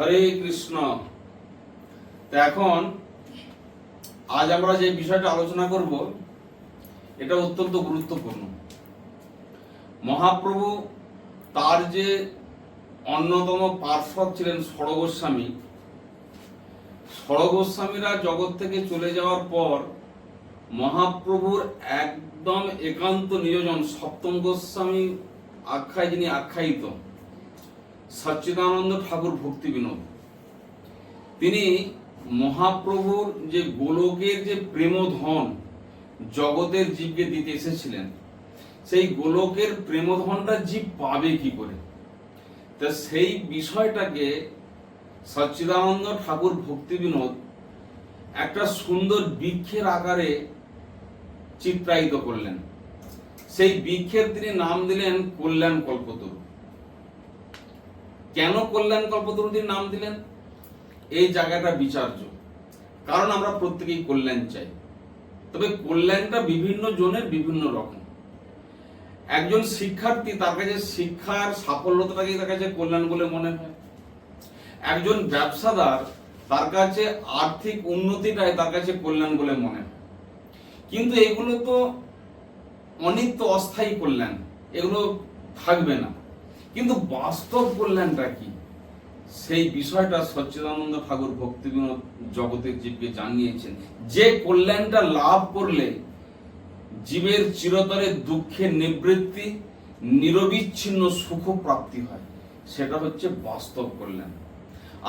হরে কৃষ্ণ। তো এখন, আজ আমরা যে বিষয়টা আলোচনা করব, এটা অত্যন্ত গুরুত্বপূর্ণ। মহাপ্রভু তার যে অন্যতম পার্শ্বদ ছিলেন সড়গোস্বামী সড়গোস্বামীরা জগৎ থেকে চলে যাওয়ার পর মহাপ্রভুর একদম একান্ত নিয়োজন সপ্তম গোস্বামী আখ্যায় যিনি আখ্যায়িত সচ্চিদানন্দ ঠাকুর ভক্তি বিনোদ। তিনি মহাপ্রভুর যে গোলকের যে প্রেমধন জগতের জীবকে দিতে এসেছিলেন, সেই গোলকের প্রেমধনটা জীব পাবে কি করে? তা সেই বিষয়টাকে সচ্চিদানন্দ ঠাকুর ভক্তি বিনোদ একটা সুন্দর বৃক্ষের আকারে চিত্রায়িত করলেন। সেই বৃক্ষের তিনি নাম দিলেন কল্যাণ কল্পতরু। কেন কল্যাণ কল্পতরু তিনি নাম দিলেন? এই জায়গাটা বিচার্য। কারণ আমরা প্রত্যেকেই কল্যাণ চাই। তবে কল্যাণটা বিভিন্ন জনের বিভিন্ন রকম। একজন শিক্ষার্থী তার কাছে শিক্ষার সাফল্যতাটাকে তার কাছে কল্যাণ বলে মনে হয়। একজন ব্যবসাদার তার কাছে আর্থিক উন্নতিটাই তার কাছে কল্যাণ বলে মনে হয়। কিন্তু এগুলো তো অনিত্য অস্থায়ী কল্যাণ। এগুলো থাকবে না। কিন্তু বাস্তব কল্যাণটা কি? সেই বিষয়টা সচ্চিদানন্দ ঠাকুর ভক্তি বিনোদ জগতের জীবকে জানিয়েছেন। যে কল্যাণটা লাভ করলে জীবের চিরতরে দুঃখের নিবৃত্তি, নিরবিচ্ছিন্ন সুখ প্রাপ্তি হয়, সেটা হচ্ছে বাস্তব কল্যাণ।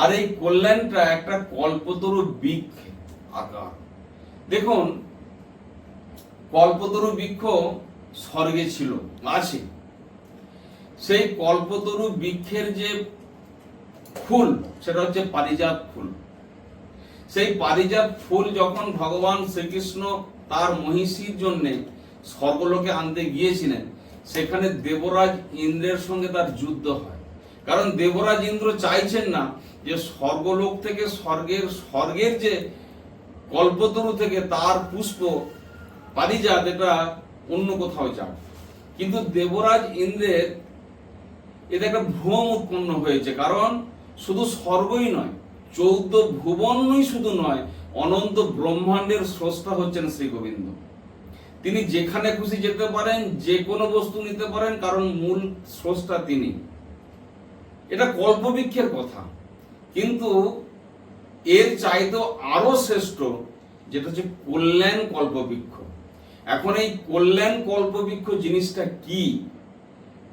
আর এই কল্যাণটা একটা কল্পতরু বৃক্ষ আকার। দেখুন, কল্পতরু বৃক্ষ স্বর্গে ছিল, আছে। সেই কল্পতরু বৃক্ষের যে ফুল, সেটা হচ্ছে পারিজাত ফুল। সেই পারিজাত ফুল যখন ভগবান শ্রীকৃষ্ণ তার মহিষীর জন্য স্বর্গলোকে আনতে গিয়েছিলেন, সেখানে দেবরাজ ইন্দ্রের সঙ্গে তার যুদ্ধ হয়। কারণ দেবরাজ ইন্দ্র চাইছেন না যে স্বর্গলোক থেকে স্বর্গের স্বর্গের যে কল্পতরু থেকে তার পুষ্প পারিজাত এটা অন্য কোথাও যাক। কিন্তু দেবরাজ ইন্দ্রের এতে একটা ভ্রম উৎপন্ন হয়েছে। কারণ শুধু স্বর্গই নয়, চৌদ্দ ভুবনই শুধু নয়, অনন্ত ব্রহ্মাণ্ডের স্রষ্টা হচ্ছেন শ্রী গোবিন্দ। তিনি যেখানে খুশি যেতে পারেন, যে কোনো বস্তু নিতে পারেন, কারণ মূল স্রষ্টা তিনি। এটা কল্পবৃক্ষের কথা। কিন্তু এর চাইতেও আরও শ্রেষ্ঠ যেটা হচ্ছে কল্যাণ কল্পবৃক্ষ। এখন এই কল্যাণ কল্পবৃক্ষ জিনিসটা কি?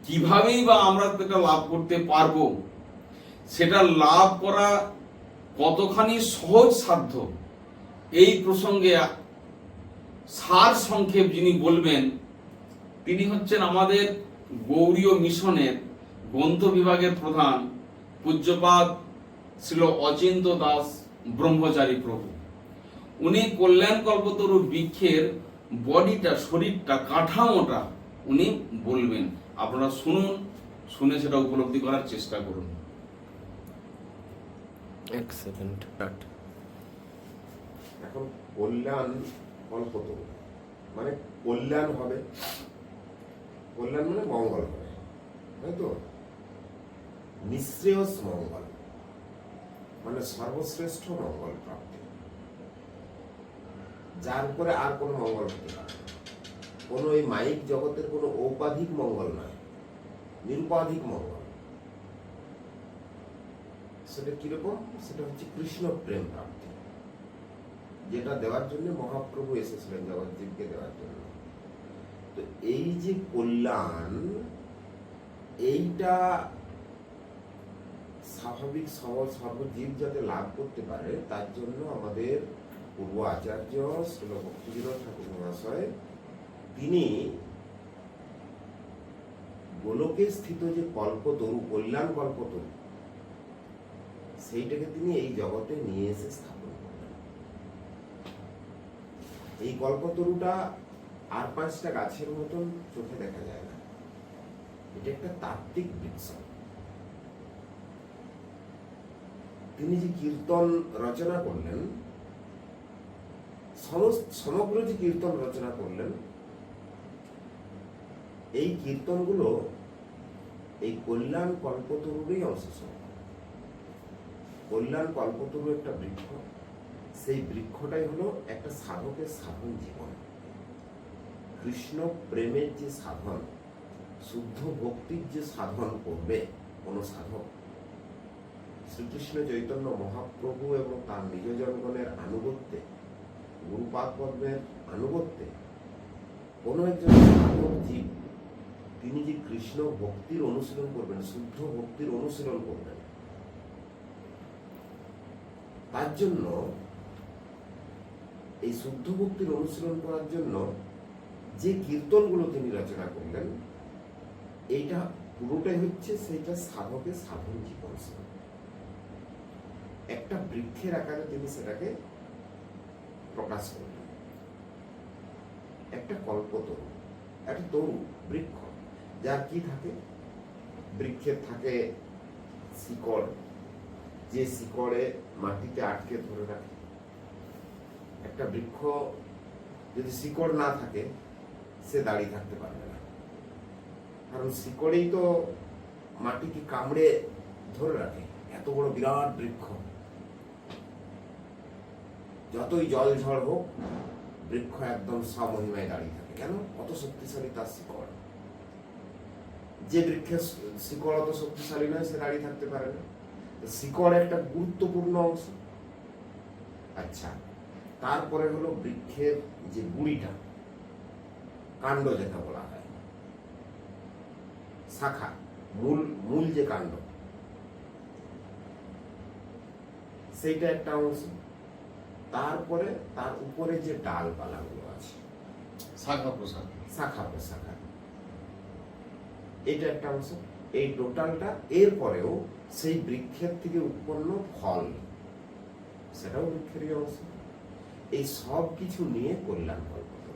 কিভাবেই বা আমরা সেটা লাভ করতে পারব? সেটা লাভ করা কতখানি সহজ সাধ্য? এই প্রসঙ্গে সার সংক্ষেপ যিনি বলবেন, তিনি হচ্ছেন আমাদের গৌরীয় মিশনের গ্রন্থ বিভাগের প্রধান পূজ্যপাদ ছিল অচিন্ত দাস ব্রহ্মচারী প্রভু। উনি কল্যাণ কল্পতরু বৃক্ষের বডিটা, শরীরটা, কাঠামোটা উনি বলবেন। আপনারা শুনুন শুনে সেটা উপলব্ধি করার চেষ্টা করুন। এক সেকেন্ড এখন কল্যাণ কল্পতরু মানে কল্যাণ হবে। কল্যাণ মানে মঙ্গল হবে তাই তো? নিঃশ্রেয়স মঙ্গল মানে সর্বশ্রেষ্ঠ মঙ্গল প্রাপ্তি। যার উপরে আর কোনো মঙ্গল হতে পারে না। কোনো এই মাইক জগতের কোনো ঔপাধিক মঙ্গল নয়, নিরুপাধিক মঙ্গল। সেটা কীরকম? সেটা হচ্ছে কৃষ্ণ প্রেম প্রাপ্তি, যেটা দেওয়ার জন্য মহাপ্রভু এসেছিলেন জগৎজীবকে দেওয়ার জন্য। তো এই যে কল্যাণ, এইটা স্বাভাবিক সহজ সর্বজীব যাতে লাভ করতে পারে, তার জন্য আমাদের পূর্ব আচার্য শ্রীল ভক্তিবিনোদ ঠাকুর মহাশয় তিনি গোলকে স্থিত যে কল্পতরু কল্যাণ কল্পতরু সেইটাকে তিনি এই জগতে নিয়ে এসে স্থাপন করলেন। এই কল্পতরুটা আর পাঁচটা গাছের মতন চোখে দেখা যায় না। এটা একটা তাত্ত্বিক বৃক্ষ। তিনি যে কীর্তন রচনা করলেন সমগ্র যে কীর্তন রচনা করলেন এই কীর্তনগুলো এই কল্যাণ কল্পতরুরই অংশ কল্যাণ কল্পতরু একটা বৃক্ষ। সেই বৃক্ষটাই হলো একটা সাধকের সাধন জীবন। কৃষ্ণ প্রেমের যে সাধন, শুদ্ধ ভক্তির যে সাধন করবে কোনো সাধক, শ্রীকৃষ্ণ চৈতন্য মহাপ্রভু এবং তার নিজ জনগণের আনুগত্যে, গুরুপাদ পদ্মের আনুগত্যে কোনো একজন সাধক জীব তিনি যে কৃষ্ণ ভক্তির অনুশীলন করবেন, শুদ্ধ ভক্তির অনুশীলন করবেন, তার জন্য, এই শুদ্ধ ভক্তির অনুশীলন করার জন্য যে কীর্তনগুলো তিনি রচনা করলেন, এইটা পুরোটাই হচ্ছে সেইটা সাধকের সাধন জীবন একটা বৃক্ষের আকারে তিনি সেটাকে প্রকাশ করলেন। একটা কল্পতরু, একটা তরু বৃক্ষ। যার কি থাকে? বৃক্ষের থাকে শিকড়। যে শিকড়ে মাটিতে আটকে ধরে রাখে। একটা বৃক্ষ যদি শিকড় না থাকে, সে দাঁড়িয়ে থাকতে পারবে না। কারণ শিকড়েই তো মাটিকে কামড়ে ধরে রাখে। এত বড় বিরাট বৃক্ষ। যতই জল ঝড় হোক, বৃক্ষ একদম স্বমহিমায় দাঁড়িয়ে থাকে। কেন? কত শক্তিশালী তার শিকড়। যে বৃক্ষের শিকড় অত শক্তিশালী নয় সে দাঁড়িয়ে থাকতে পারে না। শিকড় একটা গুরুত্বপূর্ণ অংশ। আচ্ছা তারপরে হলো বৃক্ষের যে গুড়িটা কাণ্ড যেটা বলা হয়। শাখা মূল মূল যে কাণ্ড। সেইটা একটা অংশ। তারপরে তার উপরে যে ডালপালাগুলো আছে শাখা প্রসাদ শাখা প্রশাখা এটা একটা অংশ। এই টোটালটা এরপরেও সেই বৃক্ষের থেকে উৎপন্ন ফল সেটাও বৃক্ষেরই অংশ। এই সব কিছু নিয়ে কল্যাণ কল্পতরু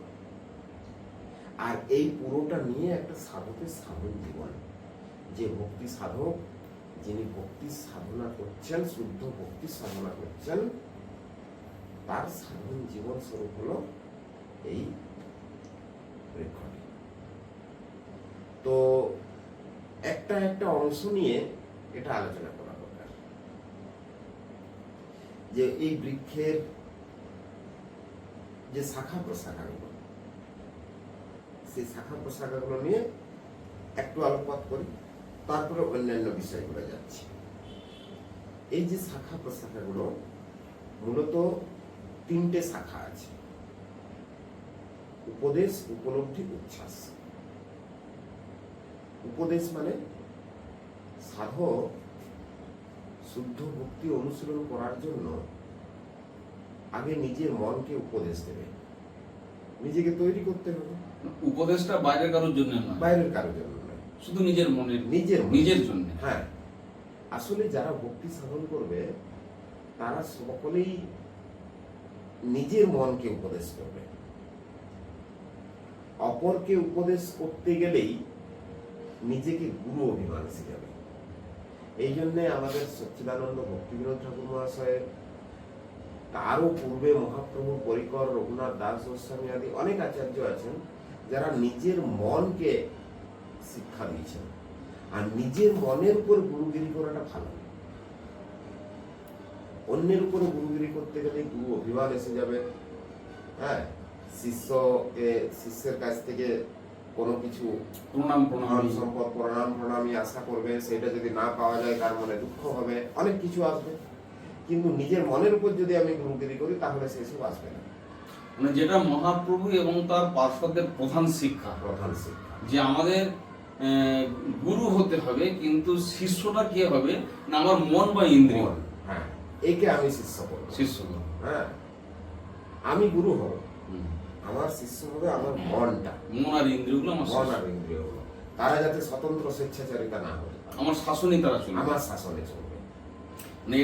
আর এই পুরোটা নিয়ে একটা সাধকের সাধন জীবন। যে ভক্তি সাধক, যিনি ভক্তি সাধনা করছেন, শুদ্ধ ভক্তি সাধনা করছেন, তার সাধন জীবন স্বরূপ হলো এই বৃক্ষটি। তো একটা একটা অংশ নিয়ে এটা আলোচনা করা দরকার। যে এই বৃক্ষের যে শাখা প্রশাখাগুলো, সেই শাখা প্রশাখাগুলো নিয়ে একটু আলোকপাত করি, তারপরে অন্যান্য বিষয়গুলো যাচ্ছে। এই যে শাখা প্রশাখাগুলো, মূলত তিনটে শাখা আছে। উপদেশ, উপলব্ধি, উচ্ছ্বাস। উপদেশ মানে সাধক শুদ্ধ ভক্তি অনুশীলন করার জন্য আগে নিজের মনকে উপদেশ দেবে। নিজেকে তৈরি করতে হবে। উপদেশটা বাইরের কারোর জন্য নয়। বাইরের কারোর জন্য নয়। শুধু নিজের মনের নিজের নিজের জন্য। হ্যাঁ। আসলে যারা ভক্তি সাধন করবে তারা সকলেই নিজের মনকে উপদেশ করবে। অপরকে উপদেশ করতে গেলেই নিজেকে গুরু অভিমান যাবে এই জন্যে আমাদের সচ্চিদানন্দ ভক্তিবিনোদ ঠাকুর মহাশয়ের তারও পূর্বে মহাপ্রভু পরিকর রঘুনাথ দাস গোস্বামী আদি অনেক আচার্য আছেন, যারা নিজের মনকে শিক্ষা দিয়েছেন। আর নিজের মনের উপর গুরুগিরি করাটা ভালো। অন্যের উপর গুরুগিরি করতে গেলে গুরু অভিমান এসে যাবে। হ্যাঁ শিষ্যকে শিষ্যের কাছ থেকে কোনো কিছু প্রণাম প্রণাম। সম্পদ প্রণাম প্রণামী আশা করবে সেটা যদি না পাওয়া যায় তার মনে দুঃখ হবে অনেক কিছু আসবে। কিন্তু নিজের মনের উপর যদি আমি গুরুগিরি করি তাহলে সেসব আসবে না। মানে যেটা মহাপ্রভু এবং তার পার্শ্বদের প্রধান শিক্ষা প্রধান শিক্ষা। যে আমাদের গুরু হতে হবে কিন্তু শিষ্যটা কে হবে? না আমার মন বা ইন্দ্রিয়। হ্যাঁ। একে আমি শিষ্য করব শিষ্য হ্যাঁ। আমি গুরু হব। আমার শিষ্য হবে আমার মনটা। মন আর ইন্দ্রিয়গুলো আমার মন আর ইন্দ্রিয় তারা যাতে স্বতন্ত্র স্বেচ্ছাচারিতা না পারে আমার শাসনই তারা চলবে। আমার শাসনে চলবে। মানে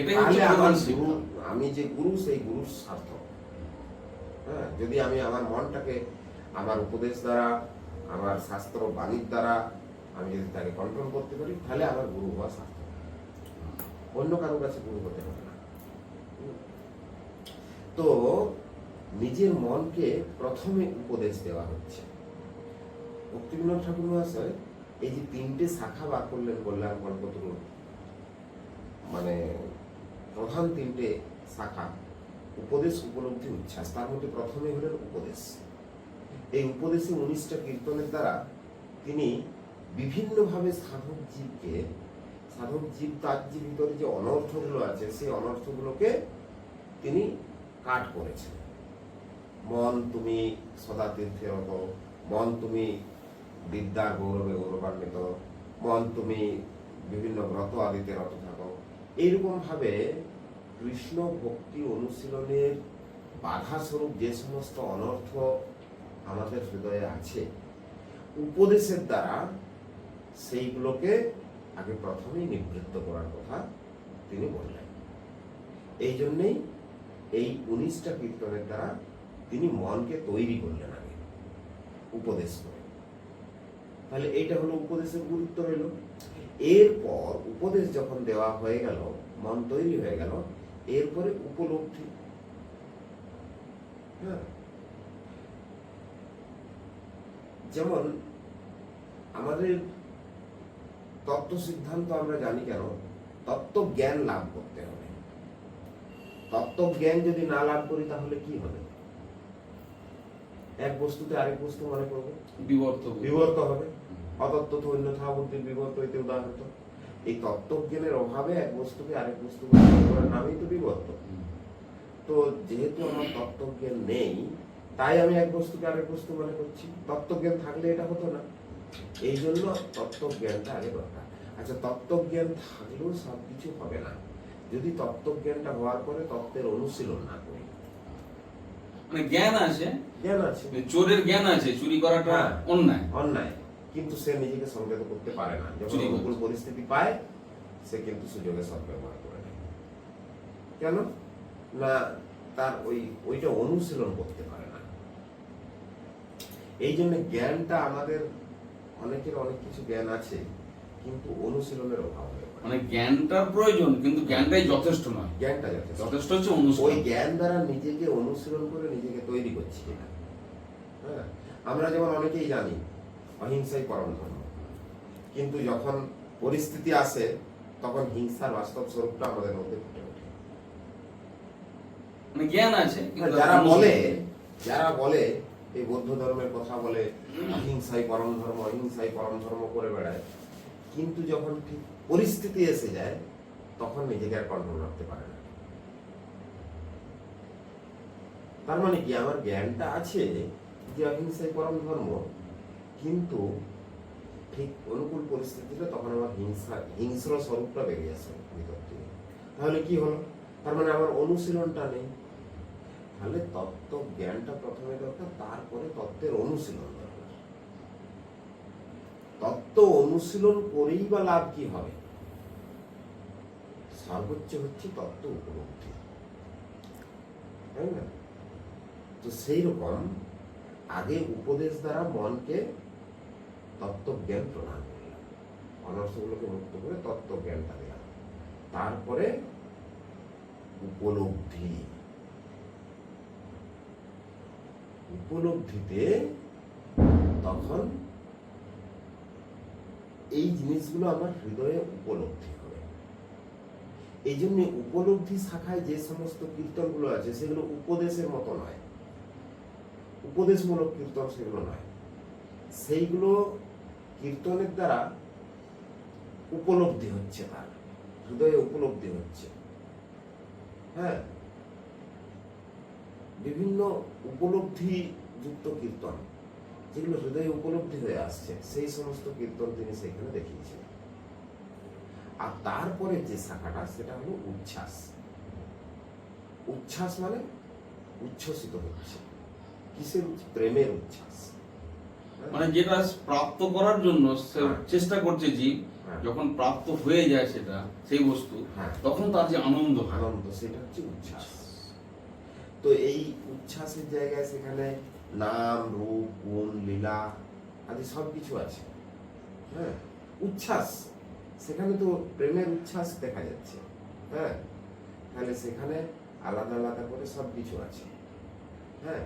আমি যে গুরু সেই গুরুর সার্থক। হ্যাঁ যদি আমি আমার মনটাকে আমার উপদেশ দ্বারা আমার শাস্ত্র বাণীর দ্বারা আমি যদি তাকে কন্ট্রোল করতে পারি তাহলে আমার গুরু হওয়া সার্থক। অন্য কারোর কাছে গুরু হতে হবে না। তো নিজের মনকে প্রথমে উপদেশ দেওয়া হচ্ছে। ভক্তিবিনোদ ঠাকুর মহাশয়, এই যে তিনটে শাখা বার করলেন কল্যাণ কল্পতরুর মানে প্রধান তিনটে শাখা, উপদেশ উপলব্ধি উচ্ছ্বাস। তার মধ্যে প্রথমে হলেন উপদেশ। এই উপদেশে উনিশটা কীর্তনের দ্বারা তিনি বিভিন্নভাবে সাধক জীবকে, সাধক জীব তার যে ভিতরে যে অনর্থগুলো আছে, সেই অনর্থগুলোকে তিনি কাট করেছেন। মন তুমি সদা তীর্থে রত মন তুমি বিদ্যার গৌরবে গৌরবান্বিত, মন তুমি বিভিন্ন ব্রত আদিতে রত থাকো। এইরকম ভাবে কৃষ্ণ ভক্তি অনুশীলনের বাধা স্বরূপ যে সমস্ত অনর্থ আমাদের হৃদয়ে আছে, উপদেশের দ্বারা সেইগুলোকে আগে প্রথমেই নিবৃত্ত করার কথা তিনি বললেন। এই জন্যেই এই উনিশটা কীর্তনের দ্বারা তিনি মনকে তৈরি করলেন আগে, উপদেশ করে। তাহলে এইটা হলো উপদেশের গুরুত্ব রইল। এরপর উপদেশ যখন দেওয়া হয়ে গেল মন তৈরি হয়ে গেল, এরপরে উপলব্ধি। হ্যাঁ? যেমন আমাদের তত্ত্ব সিদ্ধান্ত আমরা জানি কেন? তত্ত্ব জ্ঞান লাভ করতে হবে। তত্ত্ব জ্ঞান যদি না লাভ করি তাহলে কি হবে? এক বস্তুতে আরেক বস্তু মনে করব? বিবর্ত বিবর্ত হবে। অতত্ত্ব তো অন্যথা বুদ্ধির বিবর্ত হইতে উদাহরণ এই তত্ত্বজ্ঞানের অভাবে এক বস্তুকে আরেক বস্তু করার নামই তো বিবর্ত। তো যেহেতু আমার তত্ত্বজ্ঞান নেই তাই আমি এক বস্তুকে আরেক বস্তু মনে করছি। তত্ত্বজ্ঞান থাকলে এটা হতো না। এই জন্য তত্ত্বজ্ঞানটা আগে দরকার। আচ্ছা তত্ত্বজ্ঞান থাকলেও সব কিছু হবে না। যদি তত্ত্বজ্ঞানটা হওয়ার পরে তত্ত্বের অনুশীলন না করি মানে জ্ঞান আছে জ্ঞান আছে। চোরের জ্ঞান আছে চুরি করাটা হ্যাঁ। অন্যায়। অন্যায়। কিন্তু সে নিজেকে সংযত করতে পারে না। যখন। অনুকূল পরিস্থিতি পায় সে কিন্তু সুযোগে সদ্ব্যবহার করে নেয়। কেন? না তার ওই ওইটা অনুশীলন করতে পারে না। এই জন্য জ্ঞানটা আমাদের অনেকের অনেক কিছু জ্ঞান আছে কিন্তু অনুশীলনের অভাব মানে জ্ঞানটার প্রয়োজন কিন্তু জ্ঞানটাই যথেষ্ট নয়। জ্ঞানটা যথেষ্ট। যথেষ্ট হচ্ছে ওই জ্ঞান দ্বারা নিজেকে অনুশীলন করে নিজেকে তৈরি করছি হ্যাঁ? আমরা যেমন অনেকেই জানি অহিংসাই পরম ধর্ম। কিন্তু যখন পরিস্থিতি আসে তখন হিংসার বাস্তব স্বরূপটা আমাদের মধ্যে ফুটে ওঠে। মানে জ্ঞান আছে যারা বলে যারা বলে এই বৌদ্ধ ধর্মের কথা বলে অহিংসাই পরম ধর্ম অহিংসাই পরম ধর্ম করে বেড়ায়। কিন্তু যখন ঠিক পরিস্থিতি এসে যায়, তখন নিজেকে আর কন্ট্রোল রাখতে পারে না। তার মানে কি? আমার জ্ঞানটা আছে যে অহিংসাই পরম ধর্ম, কিন্তু ঠিক অনুকূল পরিস্থিতিতে তখন আমার হিংসা, হিংস্র স্বরূপটা বেরিয়ে আসে ভিতর থেকে। তাহলে কি হলো? তার মানে আমার অনুশীলনটা নেই। তাহলে তত্ত্ব জ্ঞানটা প্রথমে দরকার, তারপরে তত্ত্বের অনুশীলন দরকার। তত্ত্ব অনুশীলন করেই বা লাভ কি হবে? সর্বোচ্চ হচ্ছে তত্ত্ব উপলব্ধি। তাই না তো সেই রকম আগে উপদেশ দ্বারা মনকে তত্ত্বজ্ঞান প্রদান করলাম। অনর্থগুলোকে মুক্ত করে তত্ত্বজ্ঞানটা দিলাম। তারপরে উপলব্ধি। উপলব্ধিতে তখন এই জিনিসগুলো আমার হৃদয়ে উপলব্ধি। এই জন্য উপলব্ধি শাখায় যে সমস্ত কীর্তনগুলো আছে, সেগুলো উপদেশের মতো নয়। উপদেশমূলক কীর্তন সেগুলো নয়। সেইগুলো কীর্তনের দ্বারা উপলব্ধি হচ্ছে তার। হৃদয়ে উপলব্ধি হচ্ছে। হ্যাঁ? বিভিন্ন উপলব্ধি যুক্ত কীর্তন, যেগুলো হৃদয়ে উপলব্ধি হয়ে আসছে, সেই সমস্ত কীর্তন তিনি সেখানে দেখিয়েছেন আর তারপরে যে শাখাটা সেটা হলো উচ্ছ্বাস উচ্ছ্বাস মানে উচ্ছ্বসিত হচ্ছে কিসের প্রেমের উচ্ছ্বাস হ্যাঁ? মানে যেটা প্রাপ্ত করার জন্য হ্যাঁ। চেষ্টা করছে জীব হ্যাঁ। যখন প্রাপ্ত হয়ে যায় সেটা সেই বস্তু। তখন তার যে আনন্দ আনন্দ সেটা হচ্ছে উচ্ছ্বাস তো এই উচ্ছ্বাসের জায়গায় সেখানে নাম রূপ গুণ লীলা আদি সব কিছু আছে হ্যাঁ উচ্ছ্বাস সেখানে তো প্রেমের উচ্ছ্বাস দেখা যাচ্ছে হ্যাঁ? তাহলে সেখানে আলাদা আলাদা করে সব কিছু আছে হ্যাঁ?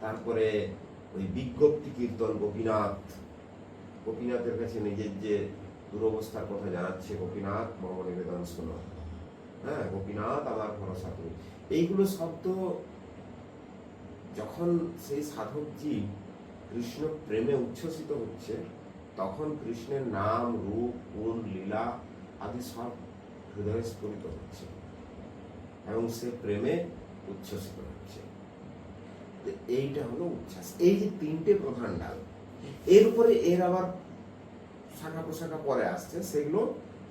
তারপরে ওই বিজ্ঞপ্তি কীর্তন গোপীনাথ, গোপীনাথের কাছে নিজের যে দুরবস্থার কথা জানাচ্ছে, গোপীনাথ মম নিবেদন শোনো হ্যাঁ? গোপীনাথ আমার ভরসা তুমি এইগুলো শব্দ যখন সেই সাধক জীব কৃষ্ণ প্রেমে উচ্ছ্বসিত হচ্ছে তখন কৃষ্ণের নাম, রূপ, গুণ, লীলা আদি সব হৃদয়ে স্ফুরিত হচ্ছে এবং সে প্রেমে উচ্ছ্বসিত হচ্ছে। এইটা হলো উচ্ছ্বাস। এই যে তিনটে প্রধান ডাল, এর উপরে এর আবার শাখা পোশাখা পরে আসছে, সেগুলো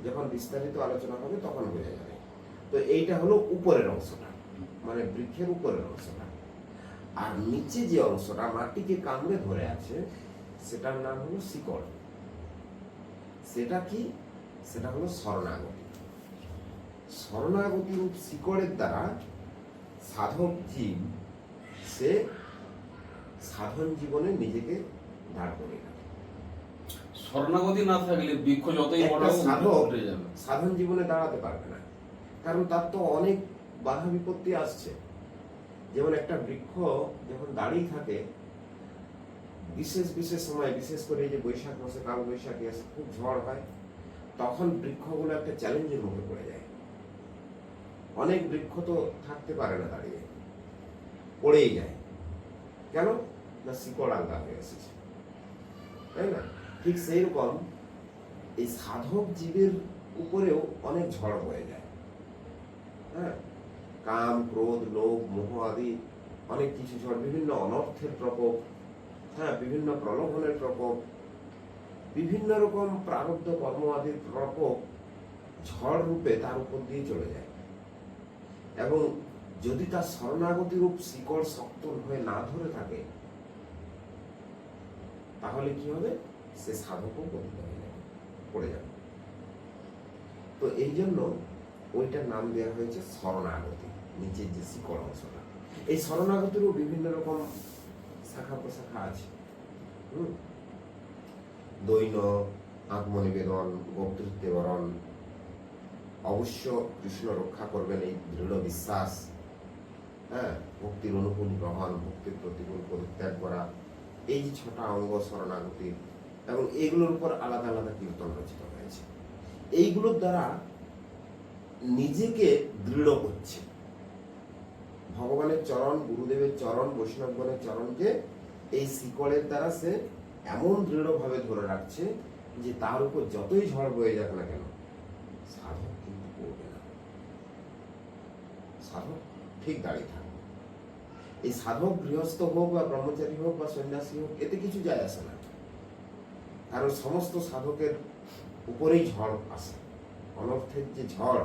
যখন বিস্তারিত আলোচনা হবে তখন বোঝা যাবে। তো এইটা হলো উপরের অংশটা মানে বৃক্ষের উপরের অংশটা। আর নিচে যে অংশটা, মাটিকে কামড়ে ধরে আছে, সেটার নাম হলো শিকড়। সেটা কি? সেটা হলো শরণাগতি। শরণাগতি রূপ শিকড়ের দ্বারা সাধক জীব সে সাধন জীবনে নিজেকে দাঁড় করে শরণাগতি না থাকলে বৃক্ষ যতই বড় সাধক সাধন জীবনে দাঁড়াতে পারবে না। কারণ তার তো অনেক বাধা বিপত্তি আসছে। যেমন একটা বৃক্ষ যখন দাঁড়িয়ে থাকে বিশেষ বিশেষ সময় বিশেষ করে এই যে বৈশাখ মাসে কাল বৈশাখে আসে, খুব ঝড় হয় তখন বৃক্ষগুলো একটা চ্যালেঞ্জের মুখে পড়ে যায়। অনেক বৃক্ষ তো থাকতে পারে না দাঁড়িয়ে পড়েই যায়। কেন? না শিকড় আলগা হয়ে এসেছে। তাই না? ঠিক সেই রকম এই সাধক জীবের উপরেও অনেক ঝড় হয়ে যায়। হ্যাঁ? কাম ক্রোধ লোভ মোহ আদি অনেক কিছু ঝড় বিভিন্ন অনর্থের প্রকোপ হ্যাঁ বিভিন্ন প্রলোভনের প্রকোপ, বিভিন্ন রকম প্রারব্ধ কর্ম আদির প্রকোপ ঝড় রূপে তার উপর দিয়ে চলে যায়। এবং যদি তার শরণাগতি রূপ শিকড় শক্ত হয়ে না ধরে থাকে, তাহলে কি হবে? সে সাধকও পতিত হয়ে যাবে, পড়ে যাবে। তো এই জন্য ওইটার নাম দেওয়া হয়েছে শরণাগতি, নিচের যে শিকড় অংশটা। এই শরণাগতিরও বিভিন্ন রকম শাখা প্রশাখা আছে? দৈন, আত্মনিবেদন বক্তৃত্ববরণ অবশ্য কৃষ্ণ রক্ষা করবেন এই দৃঢ় বিশ্বাস হ্যাঁ? ভক্তির অনুকূল গ্রহণ, ভক্তির প্রতিকূল পরিত্যাগ করা, এই ছটা অঙ্গ শরণাগতির এবং এইগুলোর উপর আলাদা আলাদা কীর্তন রচিত হয়েছে। এইগুলোর দ্বারা নিজেকে দৃঢ় করছে। ভগবানের চরণ, গুরুদেবের চরণ, বৈষ্ণবগণের চরণকে এই শিকড়ের দ্বারা সে এমন দৃঢ়ভাবে ধরে রাখছে যে তার উপর যতই ঝড় বয়ে যাক না কেন, সাধক কিন্তু পড়বে না। সাধক ঠিক দাঁড়িয়ে থাকবে এই সাধক গৃহস্থ হোক বা ব্রহ্মচারী হোক বা সন্ন্যাসী হোক, এতে কিছু যায় আসে না। কারণ সমস্ত সাধকের উপরেই ঝড় আসে। অনর্থের যে ঝড়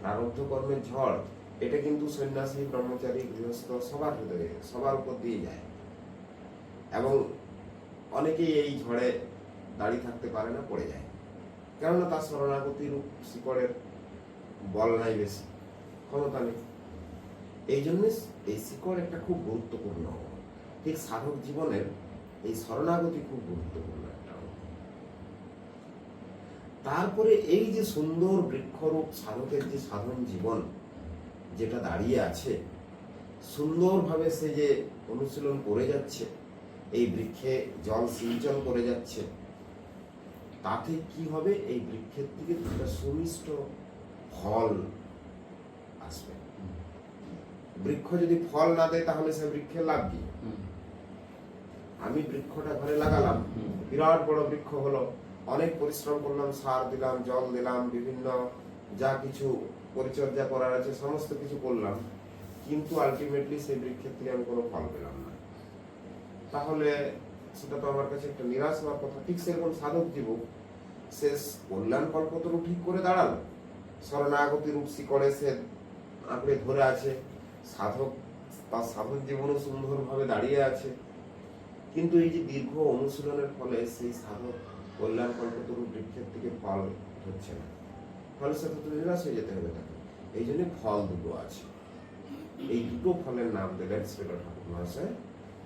প্রারব্ধ কর্মের ঝড়, এটা কিন্তু সন্ন্যাসী, ব্রহ্মচারী, গৃহস্থ সবার হৃদয়ে, সবার উপর দিয়ে যায়। এবং অনেকেই এই ঝড়ে দাঁড়িয়ে থাকতে পারে না, পড়ে যায় কেননা তার শরণাগতি রূপ শিকড়ের বল নাই বেশি, ক্ষমতা নেই এই জন্য এই শিকড় একটা খুব গুরুত্বপূর্ণ। ঠিক সাধক জীবনের এই শরণাগতি খুব গুরুত্বপূর্ণ একটা। তারপরে এই যে সুন্দর বৃক্ষরূপ সাধকের যে সাধন জীবন যেটা দাঁড়িয়ে আছে, সুন্দরভাবে সে যে অনুশীলন করে যাচ্ছে এই বৃক্ষে জল সিঞ্চন করে যাচ্ছে। তাতে কি হবে? এই বৃক্ষের থেকে একটা সুমিষ্ট ফল আসবে। বৃক্ষ যদি ফল না দেয় তাহলে সে বৃক্ষের লাভ কি? আমি বৃক্ষটা ঘরে লাগালাম। বিরাট বড় বৃক্ষ হলো। অনেক পরিশ্রম করলাম সার দিলাম জল দিলাম বিভিন্ন যা কিছু পরিচর্যা করার আছে সমস্ত কিছু করলাম। কিন্তু আলটিমেটলি সেই বৃক্ষের থেকে আমি কোনো ফল পেলাম না। তাহলে সেটা তো আমার কাছে একটা নিরাশ হওয়ার কথা। ঠিক সেরকম সাধক জীবক শেষ কল্যাণ কল্পতরু ঠিক করে দাঁড়াল। শরণাগতি রূপ শিকড়ে সে আঁকড়ে ধরে আছে। সাধক, তার সাধক জীবনও সুন্দরভাবে দাঁড়িয়ে আছে। কিন্তু এই যে দীর্ঘ অনুশীলনের ফলে সেই সাধক কল্যাণ কল্পতরু বৃক্ষের থেকে ফল হচ্ছে না। ফলে সাথে তো নিরাশ হয়ে যেতে হবে তাকে। এই জন্য ফল দুটো আছে। এই দুটো ফলের নাম দিলেন শ্রীল ঠাকুর মহাশয়।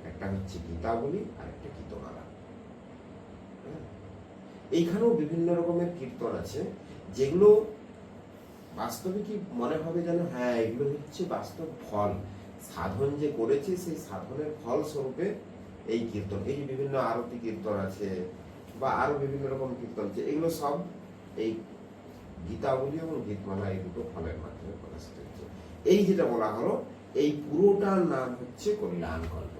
একটা হচ্ছে গীতাবলী আর একটা গীতমালা। হ্যাঁ? এইখানেও বিভিন্ন রকমের কীর্তন আছে, যেগুলো বাস্তবে কি মনে হবে যেন হ্যাঁ এগুলো হচ্ছে বাস্তব ফল। সাধন যে করেছে, সেই সাধনের ফল স্বরূপে এই কীর্তন, এই বিভিন্ন আরতি কীর্তন আছে বা আরও বিভিন্ন রকম কীর্তন আছে, এগুলো সব এই গীতাবলী এবং গীতমালা এই দুটো ফলের মাধ্যমে প্রকাশিত হচ্ছে। এই যেটা বলা হলো, এই পুরোটার নাম হচ্ছে কল্যাণ কল্পতরু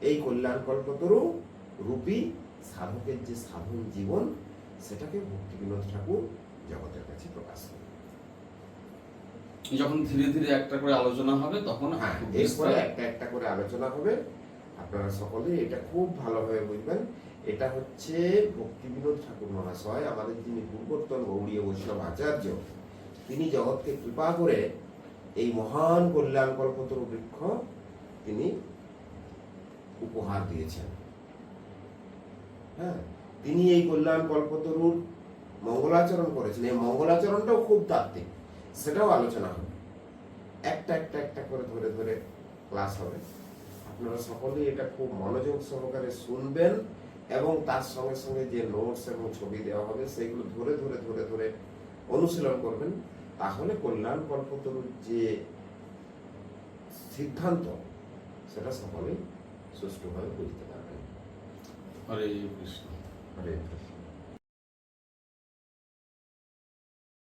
এই কল্যাণ কল্পতরু রূপী সাধকের যে সাধন জীবন সেটাকে ভক্তি বিনোদ ঠাকুর জগতের কাছে প্রকাশ করে। যখন ধীরে ধীরে একটা করে আলোচনা হবে তখন হ্যাঁ এরপরে একটা একটা করে আলোচনা হবে। আপনারা সকলে এটা খুব ভালোভাবে বুঝবেন। এটা হচ্ছে ভক্তি বিনোদ ঠাকুর মহাশয় আমাদের যিনি পূর্বতন গৌড়ীয় বৈষ্ণব আচার্য তিনি জগৎকে কৃপা করে এই মহান কল্যাণ কল্পতরু বৃক্ষ তিনি উপহার দিয়েছেন। হ্যাঁ তিনি এই কল্যাণ কল্পতরুর মঙ্গলাচরণ করেছেন। এই মঙ্গলাচরণটাও খুব তাত্ত্বিক, সেটাও আলোচনা হবে। একটা একটা একটা করে ধরে ধরে ক্লাস হবে। আপনারা সকলেই এটা খুব মনোযোগ সহকারে শুনবেন এবং তার সঙ্গে সঙ্গে যে নোটস এবং ছবি দেওয়া হবে, সেগুলো ধরে ধরে ধরে ধরে অনুশীলন করবেন। তাহলে কল্যাণ কল্পতরুর যে সিদ্ধান্ত, সেটা সকলেই সুষ্ঠুভাবে বুঝতে পারবেন হরে কৃষ্ণ হরে কৃষ্ণ